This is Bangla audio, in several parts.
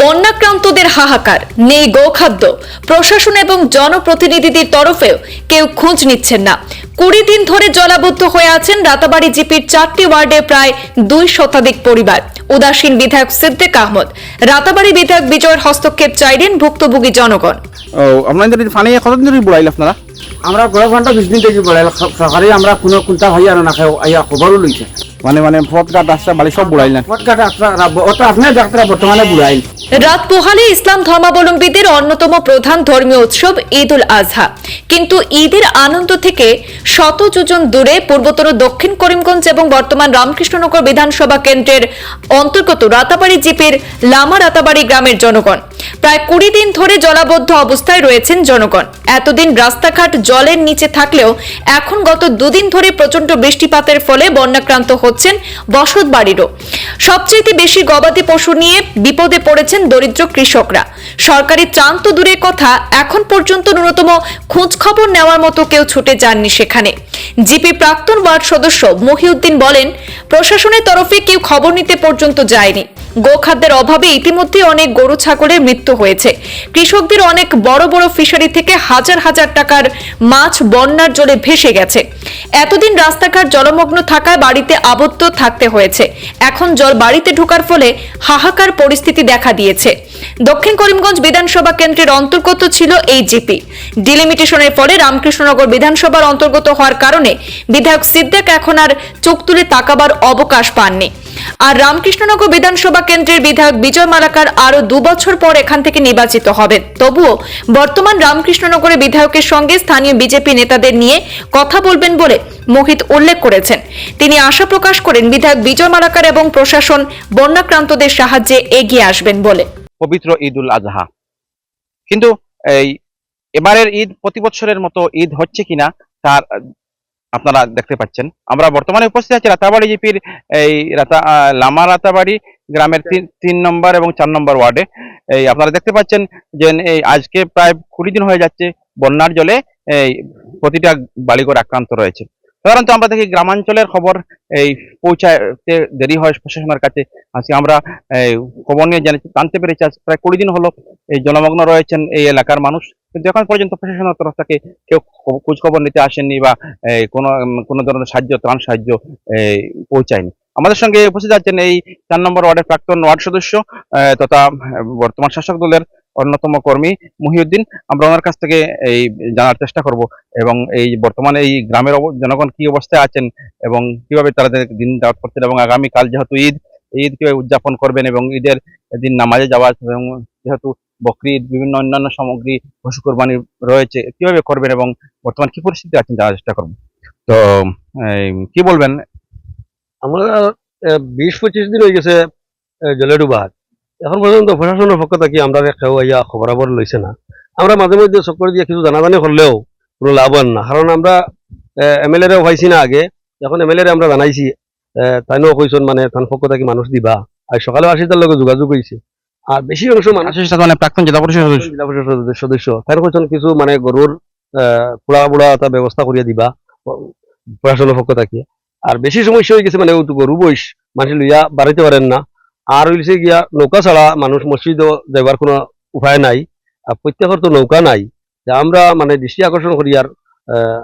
বন্যাক্রান্তদের হাহাকার নেই গোখাদ্য। প্রশাসন এবং জনপ্রতিনিধিদের তরফেও কেউ খোঁজ নিচ্ছেন না। কুড়ি দিন ধরে জলাবদ্ধ হয়ে আছেন রাতাবাড়ি জিপির চারটি ওয়ার্ডে প্রায় দুই শতাধিক পরিবার। উদাসীন বিধায়ক সিদ্দিক আহমদ রাতাবাড়ি বিধায়ক বিজয়ের হস্তক্ষেপ চাইলেন ভুক্তভোগী জনগণ। ও আপনাদের পানি কতদিন ধরে বুড়াইল আপনারা? আমরা গড় ঘণ্টা বিশ দিন থেকে বলে সরকারি আমরা কোনো কোনটা হইয়া না খাই আইয়া খবরও লইছে। মানে মানে পথঘাট রাস্তা বাড়ি সব ওটা আপনার ডাক্তার বর্তমানে বুড়াইল। রাত পোহালে ইসলাম ধর্মাবলম্বীদের অন্যতম প্রধান ধর্মীয় উৎসব ঈদ উল আজহা। কিন্তু ঈদের আনন্দ থেকে শত যোজন দূরে পূর্বতর দক্ষিণ করিমগঞ্জ এবং বর্তমান রামকৃষ্ণনগর বিধানসভা কেন্দ্রের অন্তর্গত রাতাবাড়ি জিপির লামা রাতাবাড়ি গ্রামের জনগণ। প্রায় কুড়ি দিন ধরে জলাবদ্ধ অবস্থায় রয়েছেন জনগণ। এতদিন রাস্তাঘাট জলের নিচে থাকলেও এখন গত দুদিন ধরে প্রচণ্ড বৃষ্টিপাতের ফলে বন্যাক্রান্ত হচ্ছেন বসত বাড়িরও। সবচেয়ে বেশি গবাদি পশু নিয়ে বিপদে পড়েছেন দরিদ্র কৃষকরা। সরকারি ত্রাণ তো দূরের কথা, এখন পর্যন্ত ন্যূনতম খোঁজ খবর নেওয়ার মতো কেউ ছুটে যাননি সেখানে। জিপি প্রাক্তন ওয়ার্ড সদস্য মহিউদ্দিন বলেন, প্রশাসনের তরফে কেউ খবর নিতে পর্যন্ত যায়নি। গোখাদ্যের অভাবে ইতিমধ্যে অনেক গরু ছাগলের মৃত্যু হয়েছে। কৃষকদের অনেক বড় বড় ফিশারি থেকে হাজার হাজার টাকার মাছ বন্যার জলে ভেসে গেছে। এতদিন রাস্তাঘাট জলমগ্ন থাকায় বাড়িতে আবদ্ধ থাকতে হয়েছে। এখন জল বাড়িতে ঢোকার ফলে হাহাকার পরিস্থিতি দেখা দিয়েছে। দক্ষিণ করিমগঞ্জ বিধানসভা কেন্দ্রের অন্তর্গত ছিল এই জিপি। ডিলিমিটেশনের ফলে রামকৃষ্ণনগর বিধানসভার অন্তর্গত হওয়ার কারণে বিধায়ক সিদ্দেক এখন আর চোখ তুলে তাকাবার অবকাশ পাননি। আর রামকৃষ্ণনগর বিধানসভা কেন্দ্রের বিধায়ক বিজয় মালাকার আরও দু বছর পর এখান থেকে নির্বাচিত হবেন। তবুও বর্তমান রামকৃষ্ণনগরের বিধায়কের সঙ্গে স্থানীয় বিজেপি নেতাদের নিয়ে কথা বলবেন বলে মোহিত উল্লেখ করেছেন। তিনি আশা প্রকাশ করেন বিধায়ক বিজয় মালাকার এবং প্রশাসন বন্যাক্রান্তদের সাহায্যে এগিয়ে আসবেন বলে। পবিত্র ঈদ উল আজহা। কিন্তু এই এবারের ঈদ প্রতি বছরের মতো ঈদ হচ্ছে কিনা তার আপনারা দেখতে পাচ্ছেন। আমরা বর্তমানে উপস্থিত আছি রাতাবাড়ি জিপির এই রাতা লামা রাতাবাড়ি গ্রামের তিন তিন নম্বর এবং চার নম্বর ওয়ার্ডে। এই আপনারা দেখতে পাচ্ছেন যে এই আজকে প্রায় কুড়ি দিন হয়ে যাচ্ছে বন্যার জলে এই প্রতিটা বাড়িঘর আক্রান্ত রয়েছে। সাধারণত আমরা দেখি গ্রামাঞ্চলের খবর এই পৌঁছাতে দেরি হয় প্রশাসনের কাছে। আজকে আমরা খবর নিয়ে জানি জানতে পেরেছি। প্রায় কুড়ি দিন হলো এই জলমগ্ন রয়েছেন এই এলাকার মানুষ। কিন্তু এখন পর্যন্ত প্রশাসনের তরফ থেকে কেউ খ- খোঁজ নিতে আসেননি বা কোনো কোনো ধরনের সাহায্য, ত্রাণ সাহায্য পৌঁছায়নি। আমাদের সঙ্গে উপস্থিত আছেন এই চার নম্বর ওয়ার্ডের প্রাক্তন ওয়ার্ড সদস্য তথা বর্তমান শাসক দলের অন্যতম কর্মী মহিউদ্দিন। আমরা ওনার কাছ থেকে এই জানার চেষ্টা করব এবং এই বর্তমানে এই গ্রামের জনগণ কি অবস্থায় আছেন এবং কীভাবে তারা দিন যাওয়াত করছেন এবং আগামীকাল যেহেতু ঈদ ঈদ কীভাবে উদযাপন করবেন এবং ঈদের দিন নামাজে যাওয়া এবং যেহেতু বকরিদ বিভিন্ন অন্যান্য সামগ্রী পশু কোরবানি রয়েছে কীভাবে করবেন এবং বর্তমান কি পরিস্থিতি আছেন জানার চেষ্টা করব। তো কি বলবেন? আমরা বিশ পঁচিশ দিন হয়ে গেছে আহ, জলে এখন পর্যন্ত প্রশাসনের পক্ষ থেকে আমরা কেউ ইয়া খবরাবর লইছে না। আমরা মাঝে মধ্যে চক্কর দিয়ে কিছু জানাজানি করলেও কোনো লাভ হয় না। কারণ আমরা এম এল এরও পাইছি না আগে। এখন এম এল এর আমরা জানাইছি তাইও কইসন মানে তার পক্ষ থেকে মানুষ দিবা। আর সকালে আসি তার লগে যোগাযোগ হয়েছে আর বেশি অংশ মানুষ সাথে মানে প্রাক্তন জেলা পরিষদ জেলা পরিষদ সদস্য। তাই কইসন কিছু মানে গরুর পোড়া পোড়া একটা ব্যবস্থা করিয়া দিবা প্রশাসনের পক্ষ থেকে। আর বেশি সমস্যা হয়ে গেছে মানে গরু বইস মানুষ লইয়া বাড়াইতে পারেন না। আর হইছে গিয়া নৌকা ছাড়া মানুষ মসজিদ যাবার কোনো উপায় নাই আর প্রত্যেকের তো নৌকা নাই। যে আমরা মানে দৃষ্টি আকর্ষণ করি আর আহ,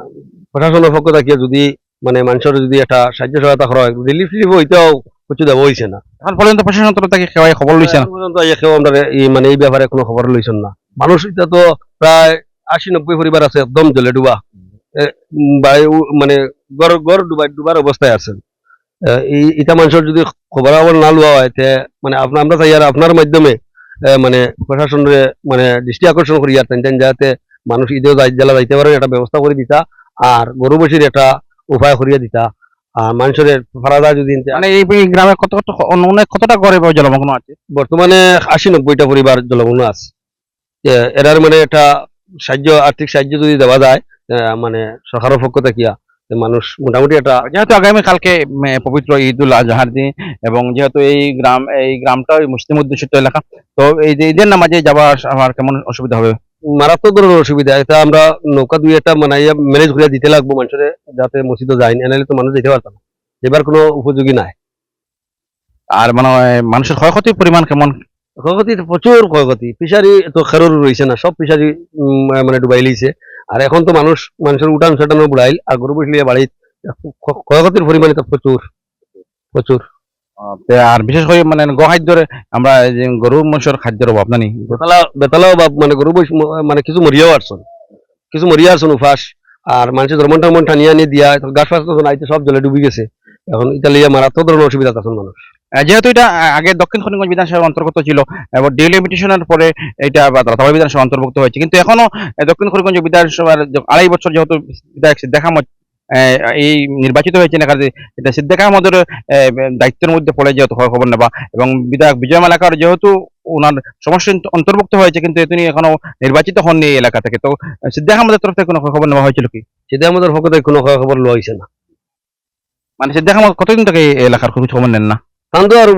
প্রশাসনের পক্ষ থেকে যদি মানে মানুষের যদি একটা সাহায্য সহায়তা করা হয় রিলিফ টিলিফ হইতেও কিছু না। এখন পর্যন্ত প্রশাসনের তরফ থেকে কেউ খবর লইছে না? পর্যন্ত কেউ আমরা মানে এই ব্যাপারে কোনো খবর লইছেন না। মানুষ এটা তো প্রায় আশি নব্বই পরিবার আছে একদম জলে ডুবা। মানে গড় গড় ডুবা ডুবার অবস্থায় আছেন এটা মানুষের যদি খবর খবর না লওয়া হয় তে মানে আপনার আমরা চাই আর আপনার মাধ্যমে মানে প্রশাসনের মানে দৃষ্টি আকর্ষণ করি আর তেন যাতে মানুষ ঈদেও যাই- জেলা যাইতে পারে একটা ব্যবস্থা করে দিতা আর গরু বসির একটা উপায় করিয়া দিতা। মানুষের ফারাদা যদি মানে এই গ্রামে কত কত অনেক কতটা ঘরে জলমগ্ন আছে? বর্তমানে আশি নব্বইটা পরিবার জলমগ্ন আছে। এরার মানে একটা সাহায্য আর্থিক সাহায্য যদি দেওয়া যায় মানে সরকারের পক্ষ থেকে মানুষ মোটামুটি একটা যেহেতু আগামী কালকে পবিত্র ঈদ উল আজহার দিন এবং যেহেতু এই গ্রাম এই গ্রামটা ওই মুসলিম অধ্যুষিত এলাকা তো এই যে ঈদের নামাজে যাওয়া আমার কেমন অসুবিধা হবে? মারাত্মক ধরনের অসুবিধা এটা আমরা নৌকা দুই একটা মানে ম্যানেজ করে দিতে লাগবো মানুষের যাতে মসজিদে যায় এনাইলে তো মানুষ যেতে পারতাম এবার কোনো উপযোগী নাই। আর মানে মানুষের ক্ষয়ক্ষতির পরিমাণ কেমন? ক্ষয়ক্ষতি প্রচুর ক্ষয়ক্ষতি। ফিশারি তো খেরোর রয়েছে না সব ফিশারি মানে ডুবাই লিছে আর এখন তো মানুষ মানুষের উঠান ছাটানো বুড়াইল আর গরু বসলে বাড়িত ক্ষয়ক্ষতির পরিমাণ তো প্রচুর প্রচুর। আর বিশেষ করে মানে গোখাদ্যের আমরা গরু মহিষের খাদ্যের অভাব নানি? বেতালা বেতালাও বা মানে গরু মানে কিছু মরিয়াও আসছেন কিছু মরিয়া আসছেন উফাস আর মানুষের ধর্মন টর্মন টানিয়ে আনিয়ে দিয়া গাছ ফাছ তো নাইতে সব জলে ডুবি গেছে। এখন ইতালিয়া মারাত্মক ধরনের অসুবিধা আছেন মানুষ। যেহেতু এটা আগে দক্ষিণ করিমগঞ্জ বিধানসভার অন্তর্গত ছিল এবং ডিলিমিটেশনের পরে এটা রাতাবাড়ি বিধানসভা অন্তর্ভুক্ত হয়েছে। কিন্তু এখনও দক্ষিণ করিমগঞ্জ বিধানসভার আড়াই বছর যেহেতু বিধায়ক আহ, এই নির্বাচিত হয়েছেন এখানে এটা সিদ্দিক আহমদের দায়িত্বের মধ্যে পড়ে যেহেতু খবর নেবা এবং বিধায়ক বিজয় মালাকার যেহেতু ওনার সমস্যা অন্তর্ভুক্ত হয়েছে কিন্তু তিনি এখনও নির্বাচিত হননি এই এলাকা থেকে। তো সিদ্দিক আহমদের তরফ থেকে কোনো খবর নেওয়া হয়েছিল কি? সেটা আমাদের পক্ষ থেকে কোনো খবর লওয়া হয়েছে না। মানে সিদ্দিক আহমদ কতদিন থেকে এই এলাকার খোঁজ খবর নেন না? কারণ তো আর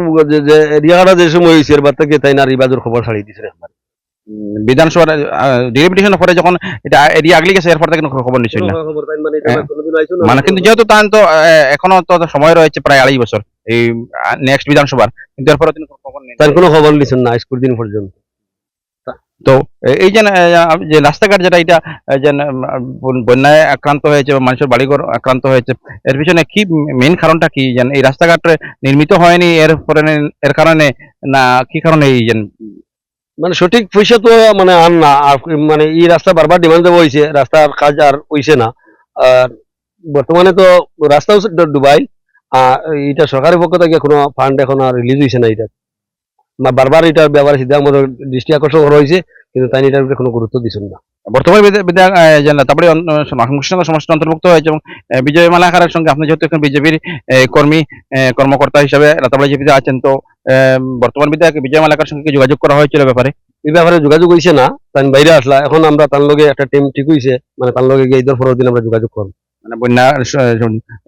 এরিয়াটা যে সময় হয়েছে এর বাদ থেকে তাই না রিবাজুর খবর ছাড়িয়ে দিয়েছে বিধানসভার ডিলিমিটেশনের পরে যখন এটা এরিয়া আগলি গেছে এরপর থেকে কোনো খবর নিশ্চয়ই না। মানে হ্যাঁ। মানে কিন্তু যেহেতু তার তো এখনও তো সময় রয়েছে প্রায় আড়াই বছর এই নেক্সট বিধানসভার। কিন্তু এরপরে তিনি খবর নেই তার কোনো খবর নিছেন না স্কুল দিন পর্যন্ত। তো এই যে যে রাস্তাঘাট যেটা এটা যে বন্যায় আক্রান্ত হয়েছে বা মানুষের বাড়িঘর আক্রান্ত হয়েছে এর পিছনে কি মেইন কারণটা কি? যেন এই রাস্তাঘাট নির্মিত হয়নি এর পরে এর কারণে না কি কারণে এই যেন মানে সঠিক পয়সা তো মানে আন না, আর মানে এই রাস্তা বারবার ডিমান্ড দেওয়া হয়েছে, রাস্তার কাজ আর হয়েছে না। আর বর্তমানে তো রাস্তাও ডুবাই, আর এটা সরকারের পক্ষ থেকে কোনো ফান্ড এখন আর রিলিজ হয়েছে না এটা। বারবার এটার ব্যাপারে সিদ্ধান্ত দৃষ্টি আকর্ষণ করা হয়েছে, কিন্তু তাই এটার কোনো গুরুত্ব দিচ্ছেন না। বর্তমানে বিধায়ক তারপরে কৃষ্ণনগর সমষ্টি অন্তর্ভুক্ত হয়েছে এবং বিজয় মালাকারের সঙ্গে আপনি যেহেতু এখন বিজেপির কর্মী কর্মকর্তা হিসাবে রাতাবাড়ি জিপিতে আছেন তো বর্তমান বিধায়ক বিজয় মালাকার সঙ্গে যোগাযোগ করা হয়েছিল ব্যাপারে? এই ব্যাপারে যোগাযোগ হয়েছে না তাই বাইরে আসলা এখন আমরা তার লগে একটা টিম ঠিক হয়েছে মানে তার লগে গিয়ে ঈদের পরের দিন আমরা যোগাযোগ করব। মানে বন্যা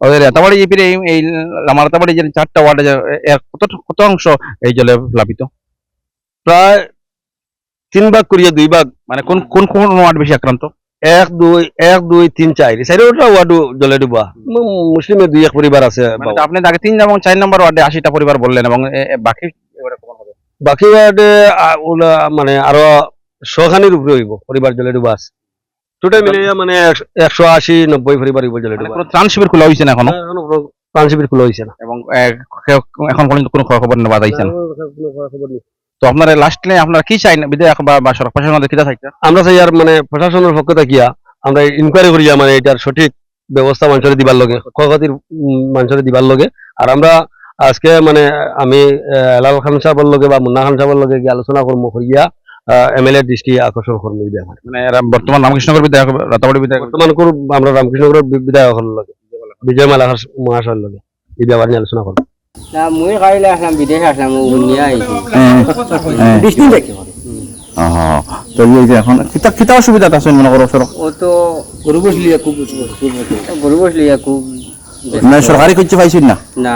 ওদের রাতাবাড়ি জিপির এই আমার রাতাবাড়ি যে চারটা ওয়ার্ডে এর কত কত অংশ এই জলে প্লাবিত? প্রায় তিন ভাগ করিয়া দুই ভাগ মানে কোন কোন কোন ওয়ার্ড বেশি আক্রান্ত? এক দুই এক দুই তিন চার। চারিটা ওয়ার্ড জলে ডুবা। মুসলিমের দুই এক পরিবার আছে মানে আপনি আগে তিন এবং চার নম্বর ওয়ার্ডে আশিটা পরিবার বললেন এবং বাকি? বাকি ওয়ার্ডে মানে আরও শখানির উপরে হইব পরিবার জলে ডুবা আছে। টোটাল মিলে মানে একশ- আশি নব্বই পরিবার হইব জলে মানে ডুবা। ত্রাণ শিবির খোলা হয়েছে না এখনও? ত্রাণ শিবির খোলা হয়েছে না। এবং এখন কোনো খবর নেওয়া যাইছে না? তো আপনার লাস্টে আপনারা কি চাই না? বিধায়ক বা সরকার প্রশাসন আমাদের কি চাইছে আমরা চাই আর মানে প্রশাসনের পক্ষ থাকিয়া আমরা ইনকোয়ারি করিয়া মানে এটার সঠিক ব্যবস্থা মানুষের দিবার লগে ক্ষয়ক্ষতির মানুষের দিবার লগে। আর আমরা আজকে মানে আমি হেলাল খান সাহেবের লগে বা মুন্না খান সাহেবের লগে গিয়ে আলোচনা করব করিয়া এমএলএ দৃষ্টি আকর্ষণ করব এই ব্যাপারে। মানে বর্তমান রামকৃষ্ণগর বিধায়ক রাতাবাড়ি বিধায়ক। বর্তমান কোর আমরা রামকৃষ্ণগরের বি- বিধায়কের লগে বিজয় মালা মহাশয়ের লগে এই ব্যাপারে নিয়ে আলোচনা করব। না মুই খাইলে আসলাম বিদেশে আসলাম ও নিয়ে আইছি বৃষ্টি দেখি তো এখন কিতা কিতা অসুবিধা আছে মনে করো সরক ও তো গরু বসলি খুব গরু বসলি খুব সরকারি খুঁজতে পাইছেন না? না।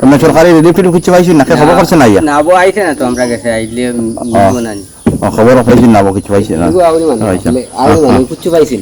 মানে সরকারি রিলিফ টিলিফ খুঁজতে পাইছেন না? খবর করছে না ইয়া? না বো আইছে না তো আমরা গেছে আইলে না। খবর পাইছেন না কিছু পাইছেন না? আউরি মানে আচ্ছা। মানে পাইছিল।